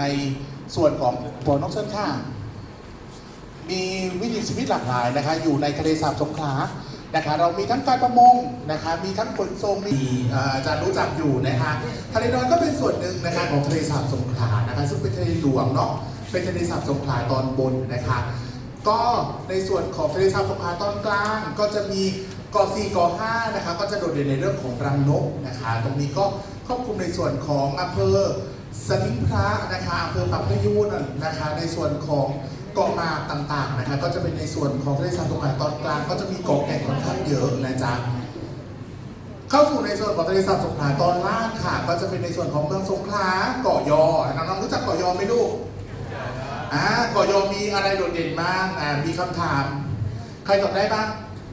ในส่วนของปอนกเชิญข้างมีวิถีชีวิตหลากหลายนะคะอยู่ในทะเลสาบสงขลานะคะเรามีทั้งการประมงนะคะมีทั้งขนส่งมีอาจารย์รู้จักอยู่นะคะทะเลนอยก็เป็นส่วนหนึ่งนะคะของทะเลสาบสงขลานะคะซึ่งเป็นทะเลหลวงเนาะเป็นทะเลสาบสงขลาตอนบนนะคะก็ในส่วนของทะเลสาบสงขลาตอนกลาง ก็จะมีเกาะสี่เกาะห้านะคะก็จะโดดเด่นในเรื่องของรังนกนะคะตรงนี้ก็ครอบคลุมในส่วนของอำเภอ สนิงพระนะคะอำเภอปากพยูนนะคะ ในส่วนของเกาะหมากต่างๆนะคะ ก็จะเป็นในส่วนของทะเลสาบสงขลาตอนกลางก็จะมีเกาะแก่งค่อนข้างเยอะนะจ๊ะเข้าสู่ในส่วนของทะเลสาบสงขลาตอนล่างค่ะ ก็จะเป็นในส่วนของเมืองสงขลาเกาะยอน้องๆรู้จักเกาะยอไหมลูกอ่าเกาะยอมีอะไรโดดเด่นบ้างอ่ามีคำถาม ใครตอบได้บ้าง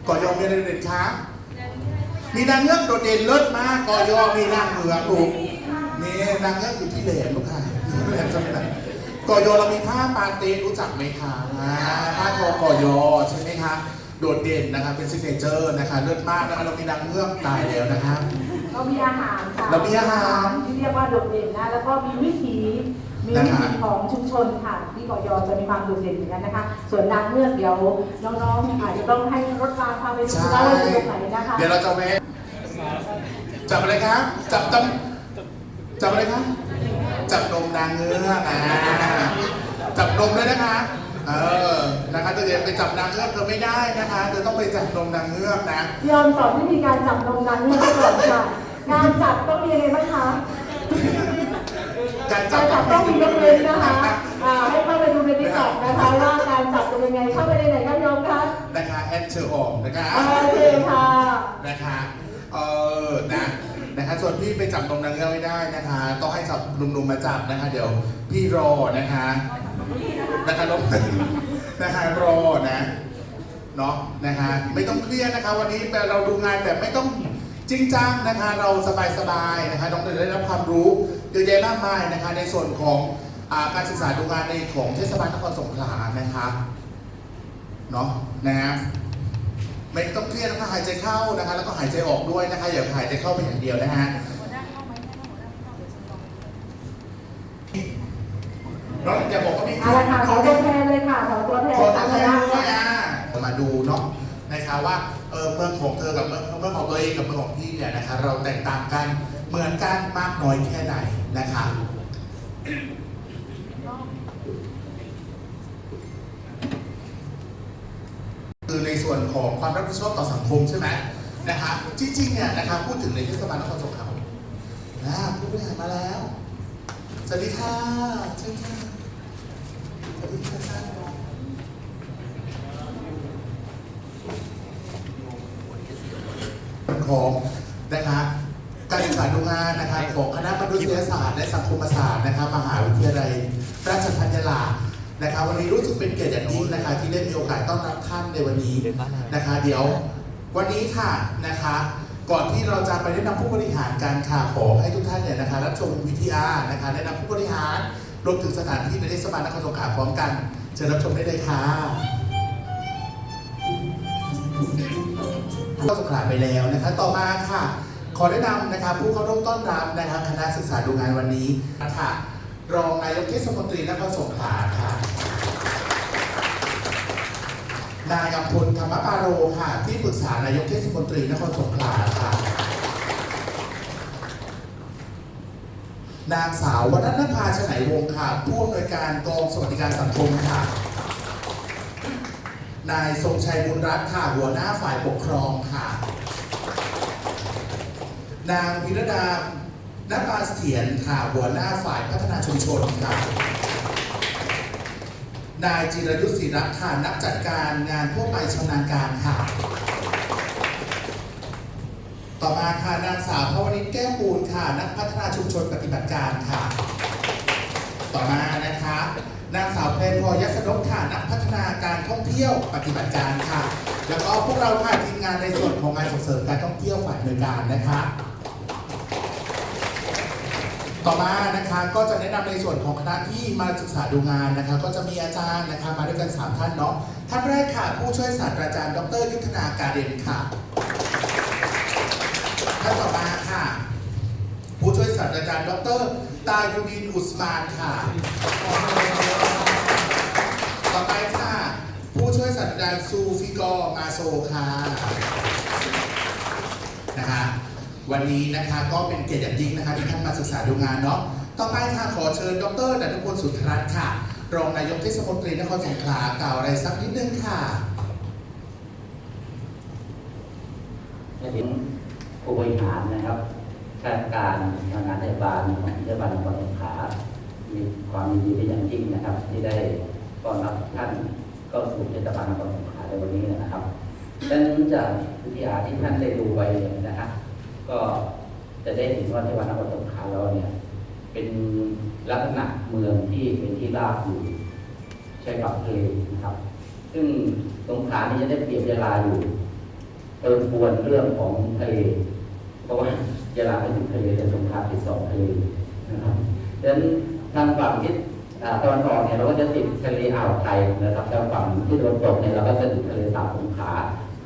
เกาะยอมีอะไรโดดเด่นคะมีนางเงือกโดดเด่นเลิศมากเกาะยอมีนางเหลืองลูก นี่นางเงือกอยู่ที่แหลมลูกค่ะแหลมจะไปไหนเกาะยอเรามีผ้าปาเต้รู้จักไหมคะอ่าผ้าทอเกาะยอใช่ไหมคะ โดดเด่นนะคะเป็นซิกเนเจอร์นะคะเลิศมากนะคะเรามีนางเงือกตายแล้วนะคะ เรามีอาหารค่ะเรามีอาหาร ที่เรียกว่าโดดเด่นนะ แล้วก็มีวิถีมีนะวิคะถีของชุมชนค่ะ ที่เกาะยอจะมีความโดดเด่นเหมือนกันนะคะ ส่วนนางเงือกเดี๋ยวน้องๆอาจจะต้องให้รถมาพาไปดูใช่ว่าอยู่ตรงไหนนะคะ เดี๋ยวเราจะเวทจับอะไรครับจับจับ จับอะไรครับจับนมนางเงือกอ่าจับนมด้วยนะคะเออนะคะเธอจะไปจับนางเงือกเธอไม่ได้นะคะเธอต้องไปจับนมนางเงือกนะยอมสอนวิธีการจับนมนางเงือกก่อนค่ะการจับต้องมียังไงบ้างคะการจักาบรจับต้องมียกเว้นนะคะอ่าให้เข้าไปดูในติ๊กต็อกนะคะว่าการจับเป็นยังไงเข้าไปในไหนครับโยมคะนะคะแอดเชอร์ออมนะคะโอเคค่ะนะคะเออ นะคะส่วนพี่ไปจับนมนางเงือกไม่ได้นะคะ ต้องให้จับหนุ่มๆมาจับนะคะ เดี๋ยวพี่รอนะคะนะคะลบนะคะรอนะเนาะนะคะไม่ต้องเครียดนะคะ วันนี้เราดูงานแบบไม่ต้องจริงจังนะคะ เราสบายๆนะคะน้องจะได้รับความรู้เยอะแยะมากมายนะคะ ในส่วนของอการศึกษาดูงานในของเทศบาลนครสงขลานะคะเนาะนะฮะ ไม่ต้องเครียดนะคะหายใจเข้านะคะ แล้วก็หายใจออกด้วยนะคะ อย่าหายใจเข้าไปอย่างเดียวนะฮะน้องอย่าบอกว่ามีเอาละค่ะขอตัวแทนเลยค่ะขอตัวแทนขอค่ะตัวคแทณะนด้วยอะมาดูเนาะนะคะว่าเออเมืองของเธอกับเมืองเมืองของตัวเองกับเมืองของพี่เนี่ยนะคะ เราแตกต่างกันเหมือนกันมากน้อยแค่ไหนนะคะคือในส่วน ของความรับผิดชอบต่อสังคมใช่ไหมนะคะจริงๆเนี่ยนะคะพูดถึงในเทศบาลนครสงขลาอ่าผู้บริหารมาแล้วสวัสดีค่ะเชิญค่ะสวัสดีค่ะของนะคะการศึกษาดูงานนะคะของคณะมนุษยศาสตร์และสังคมศาสตร์นะคะมหาวิทยาลัยราชภัฏยาลา นะคะวันนี้รู้สึกเป็นเกียรติอย่างยิ่งนะคะที่ได้มีโอกาสต้อนรับท่านในวันนี้นะคะ เดี๋ยววันนี้ค่ะนะคะ ก่อนที่เราจะไปแนะนำผู้บริหารการค่ะขอให้ทุกท่านเนี่ยนะคะรับชมวิทยานะคะแนะนำผู้บริหารรวมถึงสถานที่ในเทศบาลนครสงขลาพร้อมกันเชิญรับชมได้เลยค่ะเข้าสงขลาไปแล้วนะคะ ต่อมาค่ะ ขอแนะนำนะคะผู้เข้าร่วมต้อนรับนะคะคณะศึกษาดูงานวันนี้ค่ะ รองนายกเทศมนตรีนครสงขลาค่ะ นายกำพลธรรมปาโรค่ะ ที่ปรึกษานายกเทศมนตรีนครสงขลาค่ะ นางสาววรรณภาชไหนวงศ์ค่ะ ผู้อำนวยการกองสวัสดิการสังคมค่ะ นายทรงชัยบุญรัตน์ค่ะ หัวหน้าฝ่ายปกครองค่ะ นางวิรดา นภาเสถียรค่ะหัวหน้าฝ่ายพัฒนาชุมชนค่ะนายจิรยุทธศรีรักค่ะนักจัดการงานทั่วไปชำนาญการค่ะ ต่อมาค่ะนางสาวพวนิชแก้วปูนค่ะ นักพัฒนาชุมชนปฏิบัติการค่ะ ต่อมานะคะ นางสาวเพลพรยัสนกค่ะนักพัฒนาการท่องเที่ยวปฏิบัติการค่ะ แล้วก็พวกเราค่ะทีมงานในส่วนของงานส่งเสริมการท่องเที่ยวฝ่ายหน่วยการนะคะ ต่อมานะคะก็จะแนะนำในส่วนของคณะที่มาศึกษาดูงานนะคะ ก็จะมีอาจารย์นะคะมาด้วยกัน 3 ท่านเนาะท่านแรกค่ะ ผู้ช่วยศาสตราจารย์ ดร ยุทธนาการเด่นค่ะท่านต่อมาค่ะ ผู้ช่วยศาสตราจารย์ ดร ตายูดินอุสมานค่ะ ต่อไปค่ะ ผู้ช่วยศาสตราจารย์ซูฟิกอมาโซค่ะนะคะ วันนี้นะคะก็เป็นเกียรติอย่างยิ่งนะคะที่ท่านมาศึกษาดูงานเนาะต่อไปค่ะขอเชิญดรดันุพลสุนทรรัตน์ค่ะ รองนายกเทศมนตรีนครสงขลากล่าวอะไรสักนิดนึงค่ะและถึงผู้บริหารนะครับข้าราชการทางงานเทศบาลของเทศบาลนครสงขลามีความยินดีเป็นอย่างยิ่งนะครับ ที่ได้ต้อนรับท่านก็สู่เทศบาลนครสงขลาในวันนี้นะครับดังนั้นจากวิทยาที่ท่านได้ดูไว้นะครับ ก็จะได้เห็นว่าเทศบาลนครสงขลาเราเนี่ย เป็นลักษณะเมืองที่เป็นที่ราบอยู่ใช้กับทะเลนะครับ ซึ่งสงขลานี่จะได้เปรียบเวลาอยู่เติมปวนเรื่องของทะเลเพราะว่ายาลาเป็นทะเลแต่สงขลาติดสองทะเลนะครับดังนั้นทางฝั่งทิศอ่ตะวันออกเนี่ยเราก็จะติดทะเลอ่าวไทยนะครับทางฝั่งที่ตะวันตกเนี่ยเราก็จะติดทะเลสาบสงขลา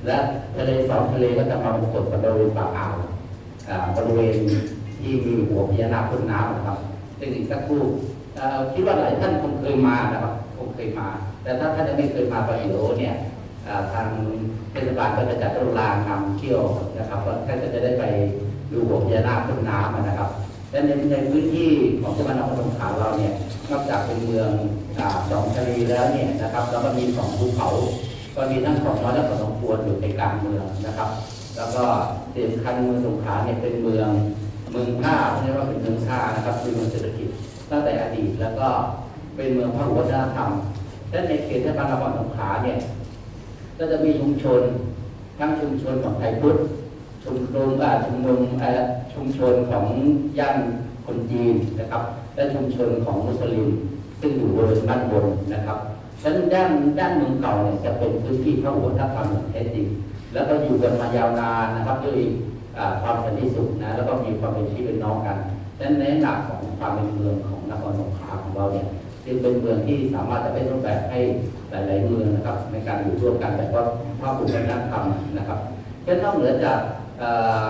และทะเลสองทะเลก็จะมาปรากฏบริเวณปากอ่าว บริเวณที่มีหัวพญานาคพ่นน้ำนะครับซึ่งอีกสักครู่คิดว่าหลายท่านคงเคยมานะครับคงเคยมา แต่ถ้าท่านยังไม่เคยมาไปเดี๋ยวเนี่ยทางเทศบาลก็จะจัดรถรางนำเที่ยวนะครับท่านก็จะได้ไปดูหัวพญานาคพ่นน้ำนะครับและในในพื้นที่ของจังหวัดนครสงขลาเราเนี่ยนอกจากเป็นเมืองสองทะเลแล้วเนี่ยนะครับแล้วก็มีสองภูเขา ก็มีทั้งของน้อยและของสองควรอยู่ในกลางเมืองนะครับ แล้วก็ที่สำคัญเมืองสงขลาเนี่ยเป็นเมืองเมืองท่าเรียกว่าเป็นเมืองท่านะครับเป็นเมืองเศรษฐกิจตั้งแต่อดีตแล้วก็เป็นเมืองพหุวัฒนธรรมและในเขตเทศบาลนครสงขลาเนี่ยก็จะมีชุมชนทั้งชุมชนของไทยพุทธชุมชนอ่าชุมนุมชุมชนของย่านคนจีนนะครับ และชุมชนของมุสลิม ซึ่งอยู่บริเวณด้านบนนะครับ ฉะนั้นด้านด้านเมืองเก่าเนี่ยจะเป็นพื้นที่พระอุทธธรรมแท้จริงแล้วก็อยู่กันมายาวนานนะครับด้วยความสันติสุขนะแล้วก็มีความเป็นพี่เป็นน้องกันฉะนั้นในหนักของความเป็นเมืองของนครสงขลาของเราเนี่ยจึงเป็นเมืองที่สามารถจะเป็นรูปแบบให้หลาย ๆ เมืองนะครับ ในการอยู่ร่วมกันแต่ว่าภาพบุคคลนั่งทำนะครับเช่นนอกเหนือจากเอ่อ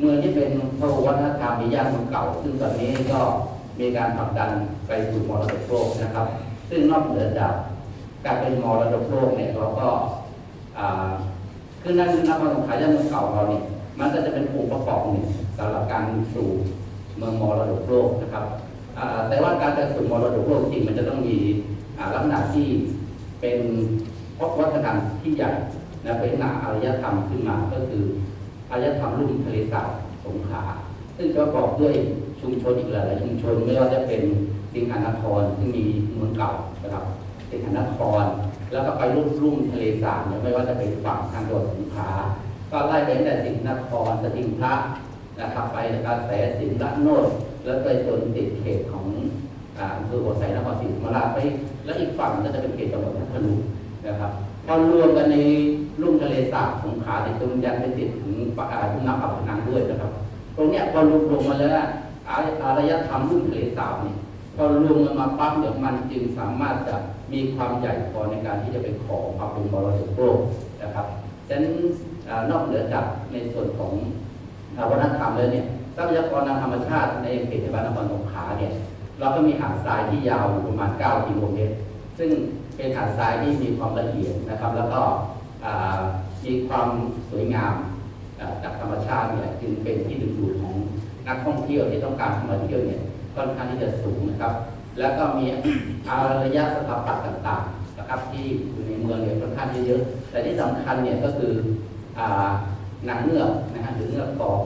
เมืองที่เป็นพระวัฒนธรรมมีย่านเมืองเก่า ซึ่งตอนนี้ก็มีการผลักดันไปสู่มรดกโลกนะครับ ซึ่งนอกเหนือจากการเป็นมรดกโลกเนี่ยเราก็อ่าคือนั่นนครสงขลาย่านเมืองเก่าเราเนี่ยมันก็จะเป็นองค์ประกอบหนึ่งสำหรับการสู่เมืองมรดกโลกนะครับแต่ว่าการจะสู่มรดกโลกจริงมันจะต้องมีลักษณะที่เป็นวัฒนธรรมที่ใหญ่นะเป็นหนาอารยธรรมขึ้นมาก็คืออารยธรรมรุ่มทะเลสาบสงขลาซึ่งประกอบด้วยชุมชนอีกหลายๆชุมชนไม่ว่าจะเป็น สิงหานครซึ่งมีเมืองเก่านะครับสิงหานคร แล้วก็ไปรุ่มรุ่มทะเลสาบไม่ว่าจะเป็นฝั่งทางจังหวัดสงขลาก็ไล่ไปตั้งแต่สิงหนครสถิงพระนะครับไปกระแสสินละโนดแล้วไปจนติดเขตของอ่าอหัวไสนครศรีธรรมราชไป แล้วอีกฝั่งก็จะเป็นเขตจังหวัดพัทลุงนะครับพอรวมกันในลุ่มทะเลสาบสงขลาในตรงยันไปติดถึงปะอ่าทุ่งน้ำปากพนังด้วยนะครับ ตรงเนี้ยพอรวมรวมมาแล้วอะอาอารยธรรมลุ่มทะเลสาบเนี่ย พอรวมกันมาปั๊บเนี่ยมันจึงสามารถจะมีความใหญ่พอในการที่จะไปขอความเป็นมรดกโลกนะครับฉะนั้นนอกเหนือจากในส่วนของวัฒนธรรมแล้วเนี่ยทรัพยากรทางธรรมชาติในเขตเทศบาลนครสงขลาเนี่ยเราก็มีหาดทรายที่ยาวประมาณ 9 กิโลเมตร ซึ่งเป็นหาดทรายที่มีความละเอียดนะครับ แล้วก็มีความสวยงามจากธรรมชาติเนี่ยจึงเป็นที่ดึงดูดของนักท่องเที่ยวที่ต้องการมาเที่ยวเนี่ย ค่อนข้างที่จะสูงนะครับ แล้วก็มีอารยสถาปัตย์ต่างๆนะครับที่อยู่ในเมืองเนี่ยค่อนข้างเยอะๆแต่ที่สำคัญเนี่ยก็คือหนังเงือกนะฮะหรือเงือกทอง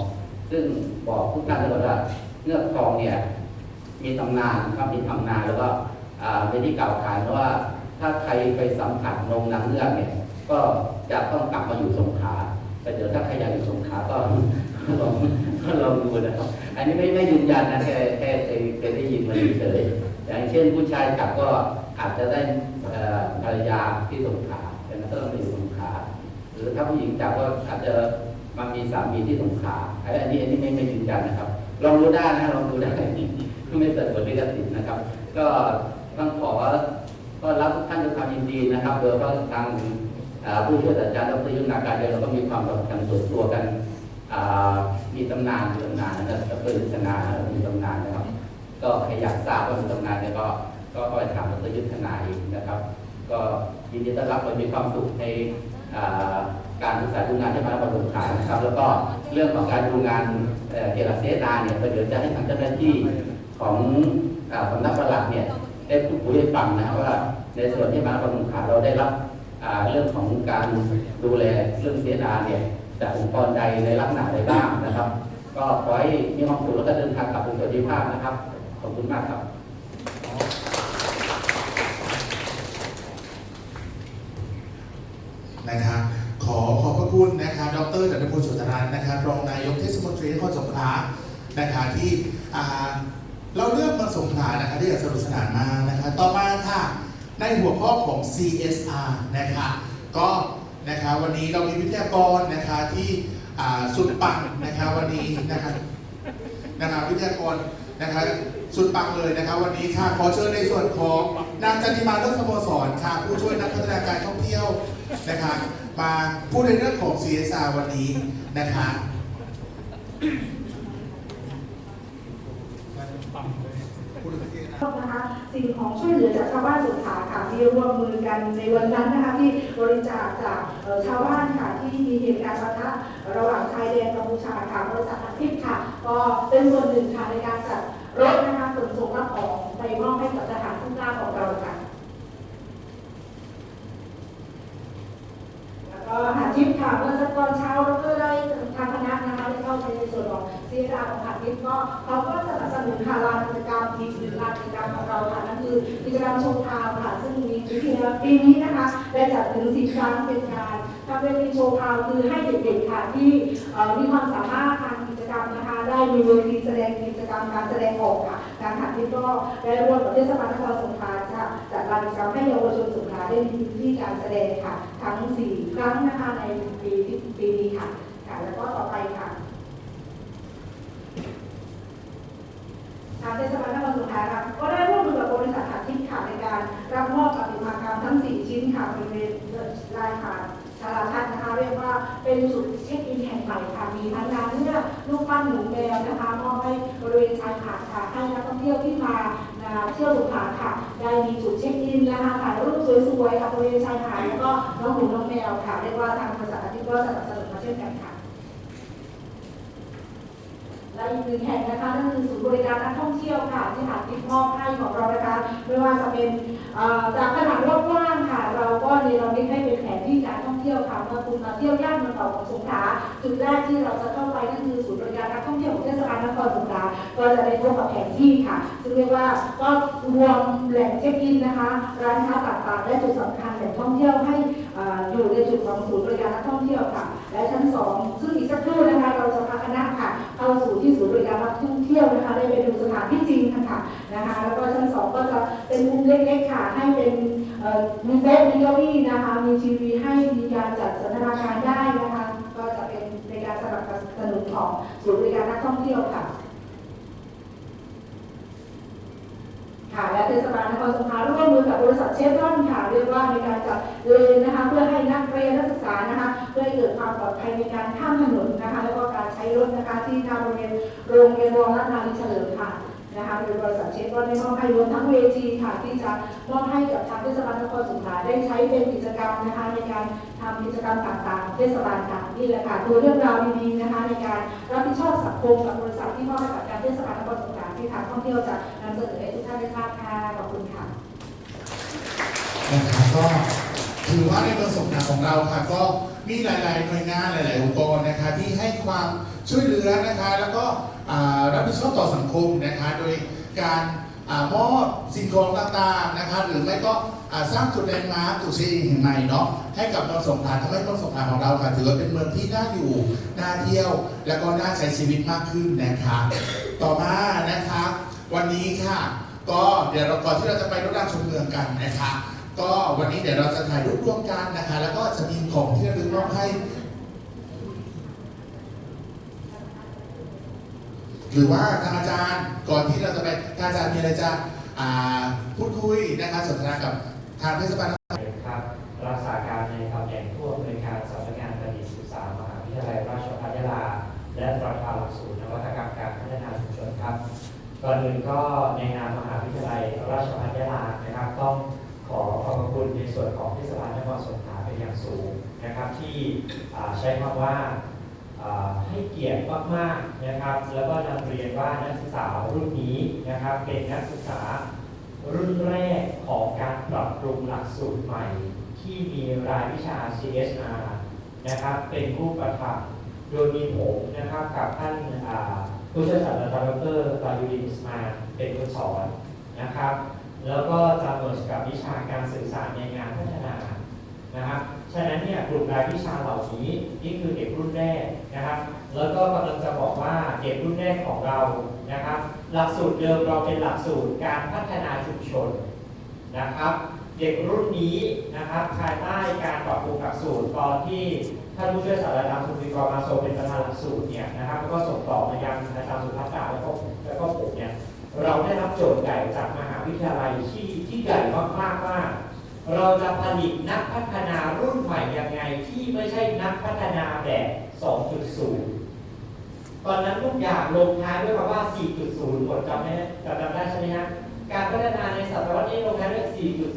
ซึ่งบอกทุกท่านเลยว่าเงือกทองเนี่ยมีตำนานครับมีตำนานแล้วก็อ่าเป็นที่กล่าวขานว่าถ้าใครไปสัมผัสนมหนังเงือกเนี่ยก็จะต้องกลับมาอยู่สงขลาแต่เดี๋ยวถ้าใครอยากอยู่สงขลาก็ลองก็ลองดูนะครับ อันนี้ไม่ไม่ยืนยันนะแค่แค่เคยได้ยินมาเฉยอย่างเช่นผู้ชายกลับก็อาจจะได้ภรรยาที่สงขาแต่นั้นก็ต้องไปอยู่สงขาหรือถ้าผู้หญิงจับก็อาจจะมามีสามีที่สงขาอันนี้อันนี้อันนี้ไม่ไม่ยืนยันนะครับ ลองดูได้นะลองดูได้ไม่เกิดผลลิขสิทธิ์นะครับ ก็ต้องขอก็รับทุกท่านด้วยความยินดีนะครับโดยเฉพาะทางผู้ช่วยศาสตราจารย์ดรยุทธนาการเดียวเราก็มีความสัมพันส่วนตัวกัน มีตำนานมีตำนานนะครับดรยุทธนามีตำนานนะครับ ก็ใครอยากทราบว่ามีตำนานเนี่ยก็ก็ไปถามดรยุทธนาเองนะครับ ก็ยินดีต้อนรับเรามีความสุขในการศึกษาดูงานที่มาแล้วสงขลานะครับ แล้วก็เรื่องของการดูงานเกี่ยวกับเสนาเนี่ยเดี๋ยวจะให้ทางเจ้าหน้าที่ของสำนักประหลัดเนี่ยได้พูดคุยให้ฟังนะครับว่าในส่วนที่มาแล้วสงขลาเราได้รับเรื่องของการดูแลเรื่องเสนาเนี่ย จากองค์กรใดในลักษณะใดบ้างนะครับ ก็ขอให้มีความสุขแล้วก็เดินทางกลับเป็นสวัสดิภาพนะครับ ขอบคุณมากครับนะคะขอขอบพระคุณนะคะดรดันพลสุตรันนะคะรองนายกเทศมนตรีนครสงขลานะคะที่เราเลือกมาสงขลานะคะที่จะสนุกสนานมากนะคะต่อมาค่ะในหัวข้อของ CSR นะคะก็นะคะ วันนี้เรามีวิทยากรนะคะที่อ่าสุดปังนะคะวันนี้นะคะนะคะวิทยากรนะคะสุดปังเลยนะคะวันนี้ค่ะขอเชิญในส่วนของนางจันทิมาเลิศสโมสรค่ะผู้ช่วยนักพัฒนาการท่องเที่ยวนะคะมาพูดในเรื่องของ CSR วันนี้นะคะนะคะ สิ่งของช่วยเหลือจากชาวบ้านสุขาค่ะที่ร่วมมือกันในวันนั้นนะคะที่บริจาคจากชาวบ้านค่ะที่มีเหตุการณ์ปะทะระหว่างชายแดนกัมพูชาค่ะบริษัทอาทิตย์ค่ะ ก็เป็นส่วนหนึ่งค่ะในการจัดรถนะคะขนส่งรับของไปมอบให้กับทหารทุกหน้าของเราค่ะ แล้ว ก็หาทิปค่ะเมื่อสักตอนเช้าเราก็ได้ทางคณะนะคะได้เข้าไปในส่วนของซีราของหาทิปก็เขาก็สนับสนุนค่ะลานกิจกรรมอีกหนึ่งลานกิจกรรมของเราค่ะนั่นคือกิจกรรมชมทาวค่ะซึ่งมีปีที่แล้วปีนี้นะคะได้จัดถึงสี่ครั้งเป็นการทำเป็นโชว์ทาวคือให้เด็กๆค่ะที่มีความสามารถทางกิจกรรมนะคะได้มีเวทีแสดงกิจกรรมการแสดงออกค่ะ การหาทิปก็ได้ร่วมกับเทศบาลนครสงขลาค่ะจัดลานกิจกรรมให้เยาวชนสงขลาได้มีพื้นที่การแสดงค่ะ ทั้ง 4 ครั้งนะคะในปีที่ปีนี้ค่ะค่ะแล้วก็ต่อไปค่ะทางเทศบาลนครสงขลาค่ะก็ได้ร่วมมือกับบริษัทหาทิพย์ค่ะในการรับมอบปฏิมากรรมทั้ง 4 ชิ้นค่ะบริเวณลายหาดาลาทัศน์นะคะเรียกว่าเป็นจุดเช็คอินแห่งใหม่ค่ะมีทั้งงานเลือลูกปั้นหนูแมวนะคะมอบให้บริเวณชายหาดค่ะให้นักท่องเที่ยวที่มาเที่ยวสงขลาค่ะ ได้มีจุดเช็คอินนะคะถ่ายรูปสวยๆกับบริเวณชายหาดแล้วก็น้องหนูน้องแมวค่ะเรียกว่าทางบริษัทอาทิตย์ก็สนับสนุนมาเช่นกันค่ะและอีกหนึ่งแห่งนะคะนั่นคือศูนย์บริการนักท่องเที่ยวค่ะที่หาดทิพย์มอบให้ของเรานะคะไม่ว่าจะเป็นจากขนาดรอบกว้างค่ะ เราก็เนรมิตให้เป็นแผนที่การ เที่ยวค่ะเมื่อคุณมาเที่ยวย่านเมืองเก่าของสงขลาจุดแรกที่เราจะเข้าไปนั่นคือศูนย์บริการนักท่องเที่ยวของเทศบาลนครสงขลาก็จะได้พบกับแผนที่ค่ะซึ่งเรียกว่าก็รวมแหล่งเช็คอินนะคะ ร้านค้าต่างๆและจุดสำคัญแหล่งท่องเที่ยวให้เอ่ออยู่ในจุดของศูนย์บริการนักท่องเที่ยวค่ะ และชั้นสองซึ่งอีกสักครู่นะคะ เราจะพาคณะค่ะเข้าสู่ที่ศูนย์บริการนักท่อง เที่ยวนะคะได้ไปดูสถานที่จริงค่ะนะคะแล้วก็ชั้นสองก็จะเป็นมุมเล็กๆค่ะให้เป็นมีโต๊ะมีเก้าอี้นะคะมีทีวีให้มีการจัดสันทนาการได้นะคะก็จะเป็นในการสนับสนุนของศูนย์บริการนักท่องเที่ยวค่ะ ค่ะและเทศบาลนครสงขลาร่วมมือกับบริษัทเชฟรอนค่ะเรียกว่าในการจัดเลนนะคะ เพื่อให้นักเรียนนักศึกษานะคะเพื่อให้เกิดความปลอดภัยในการข้ามถนนนะคะ แล้วก็การใช้รถนะคะที่หน้าโรงเรียนโรงเรียนรองรัตนาลิเฉลิมค่ะ นะคะโดยบริษัทเชฟรอนได้มอบให้รวมทั้งเวทีค่ะที่จะมอบให้กับทางเทศบาลนครสงขลาได้ใช้เป็นกิจกรรมนะคะในการทำกิจกรรมต่างๆ เทศบาลค่ะนี่แหละค่ะตัวเรื่องราวดีๆนะคะในการรับผิดชอบสังคมกับบริษัทที่มอบให้กับการเทศบาลนครสงขลาที่ทางท่องเที่ยวจะนำเสนอให้ทุกท่านได้ทราบค่ะขอบคุณค่ะนะคะก็ถือว่าในเมืองสงขลาของเราค่ะก็มีหลาย ๆ หน่วยงานหลาย ๆ องค์กรนะคะที่ให้ความ ช่วยเหลือนะคะแล้วก็รับผิดชอบต่อสังคมนะคะโดยการอมอบสิ่งของต่างๆนะคะหรือไม่ก็สร้างจุดแลนด์มาร์คจุดเช็คอินแห่งใหม่เนาะให้กับเมืองสงขลาทำให้เมืองสงขลาของเราค่ะถือว่าเป็นเมืองที่น่าอยู่น่าเที่ยว แล้วก็น่าใช้ชีวิตมากขึ้นนะคะต่อมานะคะวันนี้ค่ะ ก็เดี๋ยวเราก่อนที่เราจะไปรถรางชมเมืองกันนะคะก็วันนี้เดี๋ยวเราจะถ่ายรูปร่วมกันนะคะ แล้วก็จะมีของที่ระลึกมอบให้ หรือว่าทางอาจารย์ก่อนที่เราจะไปทางอาจารย์มีอะไรจะพูดคุยนะครับสนทนากับทางเทศบาลครับรักษาการในตำแหน่งผู้อำนวยการสำนักงานประดิษฐ์ศึกษามหาวิทยาลัยราชภัฏยาลา และประธานหลักสูตรนวัตกรรมการพัฒนาชุมชนครับก่อนอื่นก็ในนามมหาวิทยาลัยราชภัฏยาลานะครับต้องขอขอบคุณในส่วนของเทศบาลนครสงขลาเป็นอย่างสูงนะครับที่ใช้คำว่า ให้เกียรติมากๆนะครับ แล้วก็นำเรียนว่านักศึกษารุ่นนี้นะครับ เป็นนักศึกษารุ่นแรกของการปรับปรุงหลักสูตรใหม่ ที่มีรายวิชา CSR นะครับ เป็นผู้ประทับโดยมีผมนะครับกับท่านผู้ช่วยศาสตราจารย์ดรตายุรินอิสมาเป็นผู้สอนนะครับ แล้วก็จะเมิร์กับวิชาการสื่อสารในงานพัฒนานะครับ ฉะนั้นเนี่ยกลุ่มรายวิชาเหล่านี้นี่คือเด็กรุ่นแรกนะครับ แล้วก็กำลังจะบอกว่าเด็กรุ่นแรกของเรานะครับ หลักสูตรเดิมเราเป็นหลักสูตรการพัฒนาชุมชนนะครับ เด็กรุ่นนี้นะครับภายใต้การปรับปรุงหลักสูตรตอนที่ท่านผู้ช่วยศาสตราจารย์สุริกรมาโซเป็นประธานหลักสูตรเนี่ยนะครับแล้วก็ส่งต่อมายังอาจารย์สุภัตตาแล้วก็แล้วก็ผมเนี่ยเราได้รับโจทย์ใหญ่จากมหาวิทยาลัยที่ที่ใหญ่มากๆว่า เราจะผลิตนักพัฒนารุ่นใหม่ยังไงที่ไม่ใช่นักพัฒนาแบบ 2.0 ตอนนั้นทุกอย่างลงท้ายด้วยคำว่า 4.0หมดจำได้จำได้ใช่ไหมฮะการพัฒนาในศตวรรษนี้ลงท้ายด้วย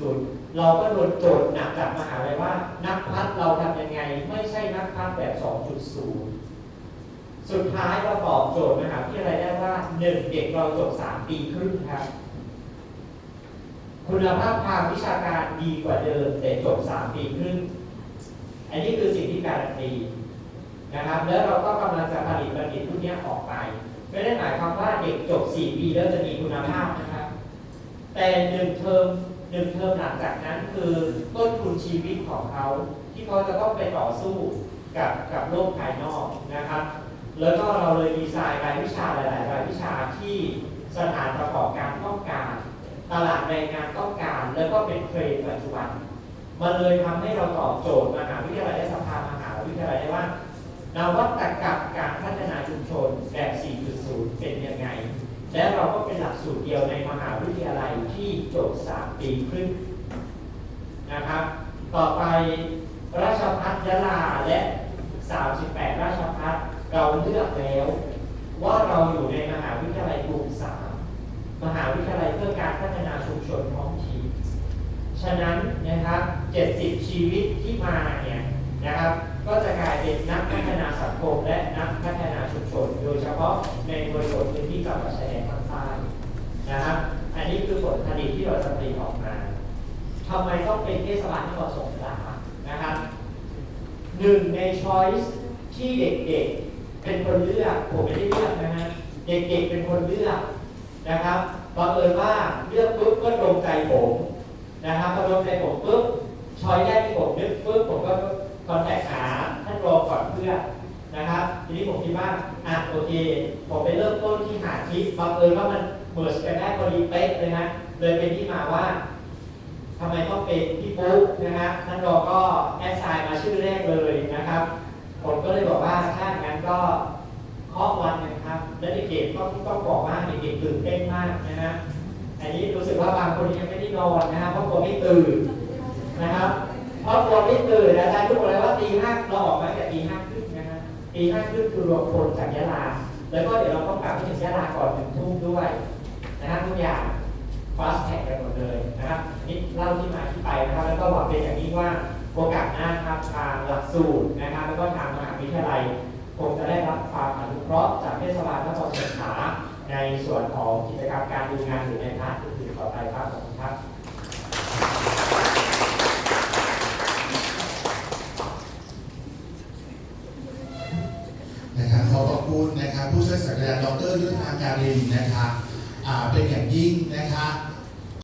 4.0 เราก็โดนโจทย์หนักจากมหาลัยว่า นักพัฒเราทำยังไง ไม่ใช่นักพัฒแบบ 2.0 สุดท้ายเราตอบโจทย์มหาวิทยาลัยได้ว่า 1 เด็กเราจบ 3 ปีครึ่งครับ คุณภาพทางวิชาการดีกว่าเดิม แต่จบ 3 ปีครึ่ง อันนี้คือสิ่งที่การันตีนะครับ แล้วเราก็กำลังจะผลิตบัณฑิตพวกนี้ออกไป ไม่ได้หมายความว่าเด็กจบ 4 ปีแล้วจะมีคุณภาพนะครับ แต่หนึ่งเทอมหนึ่งเทอมหลังจากนั้นคือต้นทุนชีวิตของเขา ที่เขาจะต้องไปต่อสู้กับกับโลกภายนอกนะครับ แล้วก็เราเลยดีไซน์รายวิชาหลาย ๆ รายวิชาที่สถานประกอบการต้องการ ตลาดแรงงานต้องการ แล้วก็เป็นเทรนด์ปัจจุบัน มันเลยทำให้เราตอบโจทย์มหาวิทยาลัยและสภามหาวิทยาลัยได้ว่านวัตกรรมการพัฒนาชุมชนแบบ 4.0 เป็นยังไง และเราก็เป็นหลักสูตรเดียวในมหาวิทยาลัยที่จบ 3 ปีครึ่งนะครับ ต่อไปราชพัฒยะลาและ 38 ราชพัฒเราเลือกแล้ว ว่าเราอยู่ในมหาวิทยาลัยกลุ่ม 3 มหาวิทยาลัย พัฒนาชุมชนท้องถิ่น ฉะนั้นนะครับ 70 ชีวิตที่มาเนี่ยนะครับก็จะกลายเป็นนักพัฒนาสังคมและนักพัฒนาชุมชน โดยเฉพาะในบริบทพื้นที่จังหวัดชายแดนภาคใต้นะครับ อันนี้คือผลผลิตที่เราจะผลิตออกมาทำไมต้องเป็นเทศบาลนครสงขลานะครับหนึ่งในช้อยส์ที่เด็กๆเป็นคนเลือกผมไม่ได้เลือกนะฮะเด็กๆเป็นคนเลือกนะครับ บังเอิญว่าเลือกปุ๊บก็ตรงใจผมนะครับพอโดนใจผมปุ๊บชอยแรกที่ผมนึกปุ๊บผมก็คอนแทคหาท่านรองก่อนเพื่อนนะครับ ทีนี้ผมคิดว่าอะโอเค ผมไปเริ่มต้นที่หาคลิปบังเอิญว่ามันเมิร์ชกันได้พอดีเป๊ะเลยนะเลยเป็นที่มาว่าทำไมต้องเป็นพี่ปุ๊กนะฮะท่านรองก็แอดไซน์มาชื่อแรกเลยนะครับ ผมก็เลยบอกว่าถ้างั้นก็เคาะวันนะครับ และเด็กๆก็ต้องบอกว่าเด็กๆตื่นเต้นมากนะฮะอันนี้รู้สึกว่าบางคนยังไม่ได้นอนนะครับเพราะกลัวไม่ตื่นนะครับเพราะกลัวไม่ตื่นอาจารย์ทุกคนเลยว่าตีห้าเราออกมาแต่ตีห้าครึ่งนะฮะตีห้าครึ่งคือรวมคนจากยะลา แล้วก็เดี๋ยวเราต้องกลับไปถึงยะลาก่อนถึงทุ่มด้วยนะฮะทุกอย่างฟาสแท็กกันหมดเลยนะครับนี่เล่าที่มาที่ไปนะครับแล้วก็หวังเป็นอย่างนี้ว่าโอกาสหน้าครับทางหลักสูตรนะครับแล้วก็ทางมหาวิทยาลัย คงจะได้รับความอนุเคราะห์จากเทศบาลนครสงขลาในส่วนของกิจกรรมการดูงานหรือในพาร์ทอื่นๆต่อไปครับขอบคุณครับนะครับขอขอบคุณนะครับผู้ช่วยศาสตราจารย์ดรยุทธนาการินนะครับเป็นอย่างยิ่งนะคะ